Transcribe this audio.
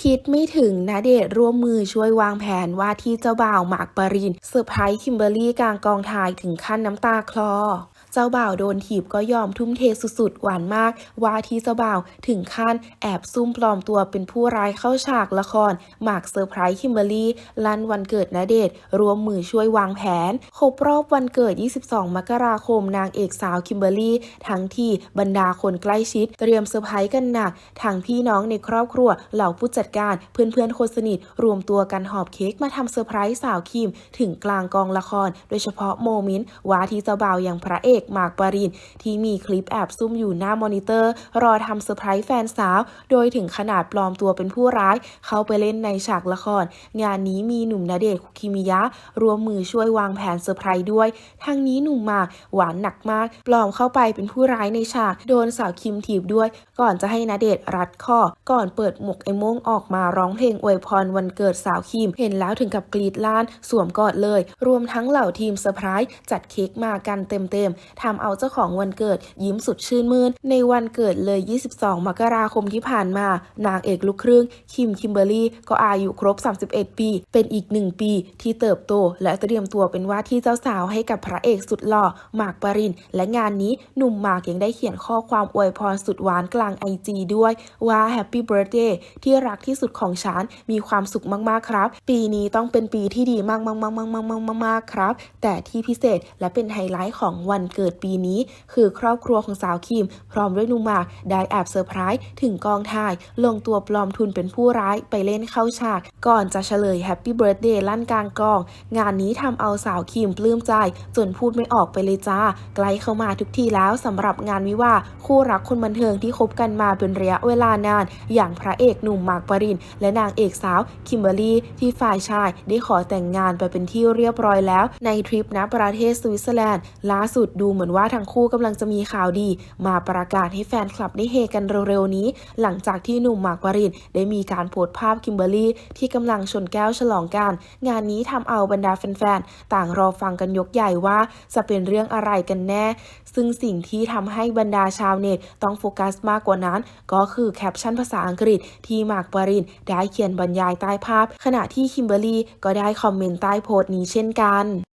คิดไม่ถึงนาเดชร่วมมือช่วยวางแผนว่าที่เจ้าบ่าวหมากปรินเซอร์ไพรส์คิมเบอรรี่กลางกองถ่ายถึงขั้นน้ำตาคลอ เจ้าบ่าวโดนถีบก็ยอมทุ่มเทสุดๆ หวานมาก ว่าที่เจ้าบ่าวถึงขั้นแอบซุ่มปลอมตัวเป็นผู้ร้ายเข้าฉากละคร หมากเซอร์ไพรส์คิมเบอรี่ลั่นวันเกิดนาเดชรวมมือช่วยวางแผน ครบรอบวันเกิด 22 มกราคมนางเอกสาวคิมเบอรี่ทั้งที่บรรดาคนใกล้ชิด เตรียมเซอร์ไพรส์กันหนักทั้งพี่น้องในครอบครัวเหล่าผู้จัดการเพื่อนๆคนสนิท รวมตัวกันหอบเค้กมาทำเซอร์ไพรส์สาวคิม ถึงกลางกองละคร โดยเฉพาะโมเมนต์ว่าที่เจ้าบ่าวอย่างพระเอกหมากปรินที่มีคลิปแอบซุ่มอยู่หน้ามอนิเตอร์ รอทำเซอร์ไพรส์แฟนสาว โดยถึงขนาดปลอมตัวเป็นผู้ร้าย เข้าไปเล่นในฉากละคร งานนี้มีหนุ่มณเดชคุกิมิยะรวมมือช่วยวางแผนเซอร์ไพรส์ด้วย ทั้งนี้หนุ่มหมากหวานหนักมาก ปลอมเข้าไปเป็นผู้ร้ายในฉาก โดนสาวคิมถีบด้วย ก่อนจะให้ณเดชรัดข้อก่อนเปิดหมวกไอ้โม่งออกมาร้องเพลงอวยพรวันเกิดสาวคิม เห็นแล้วถึงกับกรีดล้าน สวมกอดเลย รวมทั้งเหล่าทีมเซอร์ไพรส์จัดเค้กมากันเต็มๆทำเอาเจ้าของวันเกิดยิ้มสุดชื่นมื่นในวันเกิดเลย 22 มกราคมที่ผ่านมา นางเอกลูกครึ่ง คิมคิมเบอรรี่ก็อายุครบ 31 ปี เป็นอีกหนึ่งปีที่เติบโต และเตรียมตัวเป็นว่าที่เจ้าสาวให้กับพระเอกสุดหล่อหมากปรินและงานนี้หนุ่มหมากยังได้เขียนข้อความอวยพรสุดหวานกลางไอจีด้วยว่า Happy Birthday ที่รักที่สุดของฉันมีความสุขมากๆครับ ปีนี้ต้องเป็นปีที่ดีมากๆๆๆๆๆๆครับ แต่ที่พิเศษและเป็นไฮไลท์ของวันเกิดกิดปีนี้ คือครอบครัวของสาวคิม พร้อมด้วยนุ่มหมากได้แอบเซอร์ไพรส์ถึงกองถ่าย ลงตัวปลอมทุนเป็นผู้ร้ายไปเล่นเข้าฉาก ก่อนจะเฉลย Happy Birthday ลั่นกลางกอง งานนี้ทำเอาสาวคิมปลื้มใจ จนพูดไม่ออกไปเลยจ้า ใกล้เข้ามาทุกทีแล้วสำหรับงานวิวาคู่รักคนบันเทิงที่คบกันมาเป็นระยะเวลานาน อย่างพระเอกหนุ่มหมากปรินและนางเอกสาวคิมเบอรรี่ที่ฝ่ายชายได้ขอแต่งงานไปเป็นที่เรียบร้อยแล้ว ในทริปณประเทศสวิตเซอร์แลนด์ล่าสุดดูเหมือนว่าทั้งคู่กำลังจะมีข่าวดี มาประกาศให้แฟนคลับได้เฮกันเร็วๆนี้ หลังจากที่หนุ่มหมากปรินได้มีการโพสต์ภาพคิมเบอร์รี่ที่กำลังชนแก้วฉลองกัน งานนี้ทำเอาบรรดาแฟนๆ ต่างรอฟังกันยกใหญ่ว่าจะเป็นเรื่องอะไรกันแน่ ซึ่งสิ่งที่ทำให้บรรดาชาวเน็ตต้องโฟกัสมากกว่านั้น ก็คือแคปชั่นภาษาอังกฤษที่หมากปรินได้เขียนบรรยายใต้ภาพ ขณะที่คิมเบอร์รี่ก็ได้คอมเมนต์ใต้โพสต์นี้เช่นกัน